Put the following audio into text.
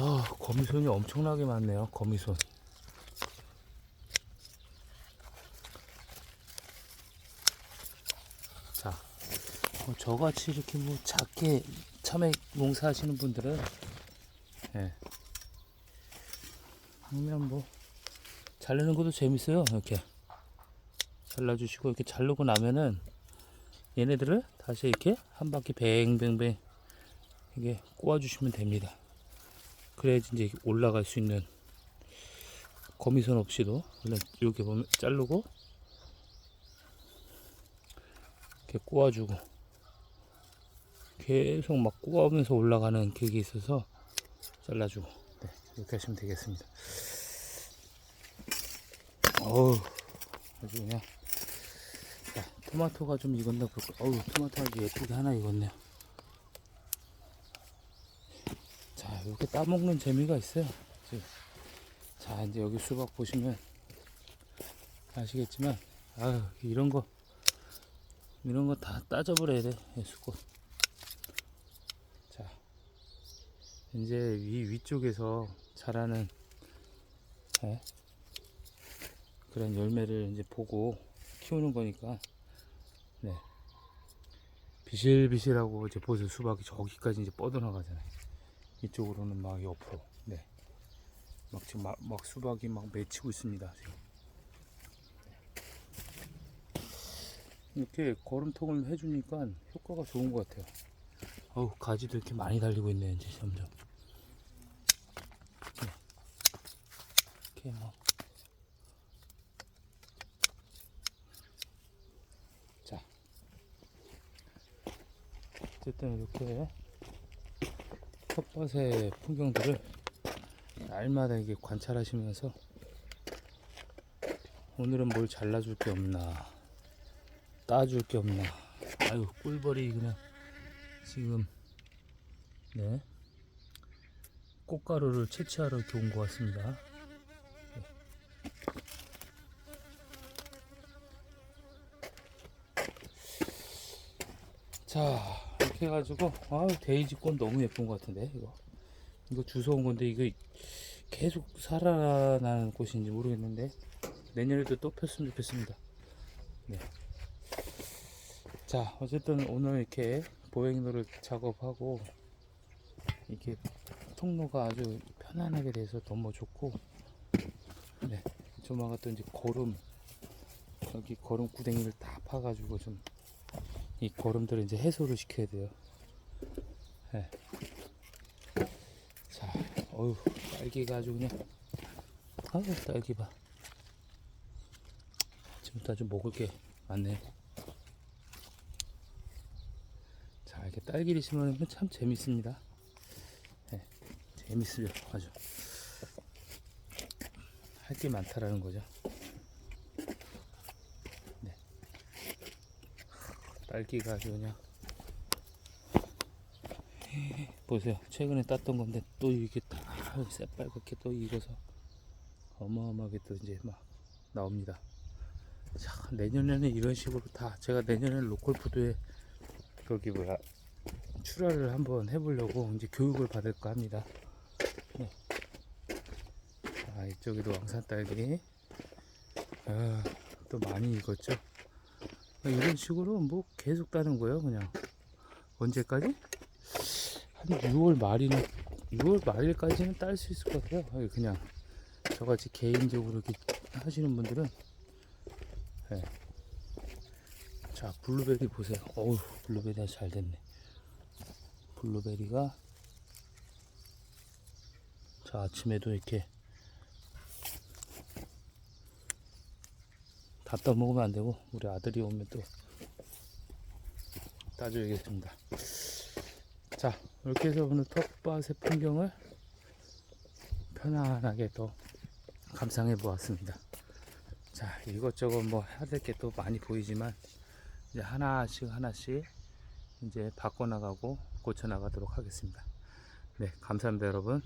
아, 거미손이 엄청나게 많네요. 거미손. 자, 뭐 저같이 이렇게 뭐 작게 참외 농사하시는 분들은 예. 하면 뭐 자르는 것도 재밌어요. 이렇게 잘라주시고 이렇게 자르고 나면은 얘네들을 다시 이렇게 한 바퀴 뱅뱅뱅 이게 꼬아주시면 됩니다. 그래야지 이제 올라갈 수 있는 거미손 없이도 물론 이렇게 보면 자르고 이렇게 꼬아주고 계속 막 꼬아오면서 올라가는 그게 있어서 잘라주고 네, 이렇게 하시면 되겠습니다. 어우 아주 그냥 자, 토마토가 좀 익었나 볼까 어우 토마토가 아주 예쁘게 하나 익었네요. 자, 이렇게 따먹는 재미가 있어요. 지금. 자, 이제 여기 수박 보시면 아시겠지만, 아유, 이런 거, 이런 거 다 따져버려야 돼, 이 수박. 자, 이제 위, 위쪽에서 자라는, 예, 그런 열매를 이제 보고 키우는 거니까, 네. 비실비실하고 이제 보세요. 수박이 저기까지 이제 뻗어나가잖아요. 이쪽으로는 막 옆으로 네. 막 지금 막, 막 수박이 막 맺히고 있습니다 지금 이렇게 거름통을 해주니까 효과가 좋은 것 같아요 어우 가지도 이렇게 많이 달리고 있네 이제 점점 네. 이렇게 막 자. 어쨌든 이렇게 텃밭의 풍경들을 날마다 이게 관찰하시면서 오늘은 뭘 잘라줄 게 없나 따줄 게 없나. 아유 꿀벌이 그냥 지금 네. 꽃가루를 채취하러 이렇게 온 것 같습니다. 네. 자 이렇게 해가지고 아 데이지 꽃 너무 예쁜 것 같은데 이거. 이거 주워 온 건데 이거 계속 살아나는 꽃인지 모르겠는데 내년에도 또 폈으면 좋겠습니다. 네. 자 어쨌든 오늘 이렇게 보행로를 작업하고 이렇게 통로가 아주 편안하게 돼서 너무 좋고 네. 조마가 또 이제 거름 여기 거름 구덩이를 다 파가지고 좀 이 거름들을 이제 해소를 시켜야 돼요. 네. 자, 어휴, 딸기가 아주 그냥, 아유, 딸기 봐. 지금부터 아주 먹을 게 많네. 자, 이렇게 딸기를 심으면 참 재밌습니다. 네, 재밌어요, 아주. 할 게 많다라는 거죠. 딸기가 아주 그냥. 보세요. 최근에 땄던 건데 또 이게 다 새빨갛게 또 익어서 어마어마하게 또 이제 막 나옵니다. 자 내년에는 이런 식으로 다 제가 내년에 로컬푸드에 거기 뭐야 출하를 한번 해보려고 이제 교육을 받을까 합니다. 네. 자 이쪽에도 왕산 딸기 아, 또 많이 익었죠 이런 식으로 뭐 계속 따는 거예요 그냥 언제까지? 한 6월 말이나 6월 말일까지는 딸 수 있을 것 같아요 그냥 저같이 개인적으로 이렇게 하시는 분들은 네. 자 블루베리 보세요 어우 블루베리가 잘 됐네 블루베리가 자 아침에도 이렇게 다 떠먹으면 안 되고 우리 아들이 오면 또 따줘야겠습니다. 자 이렇게 해서 오늘 텃밭의 풍경을 편안하게 또 감상해 보았습니다. 자 이것저것 뭐 해야 될 게 또 많이 보이지만 이제 하나씩 하나씩 이제 바꿔 나가고 고쳐 나가도록 하겠습니다. 네 감사합니다 여러분.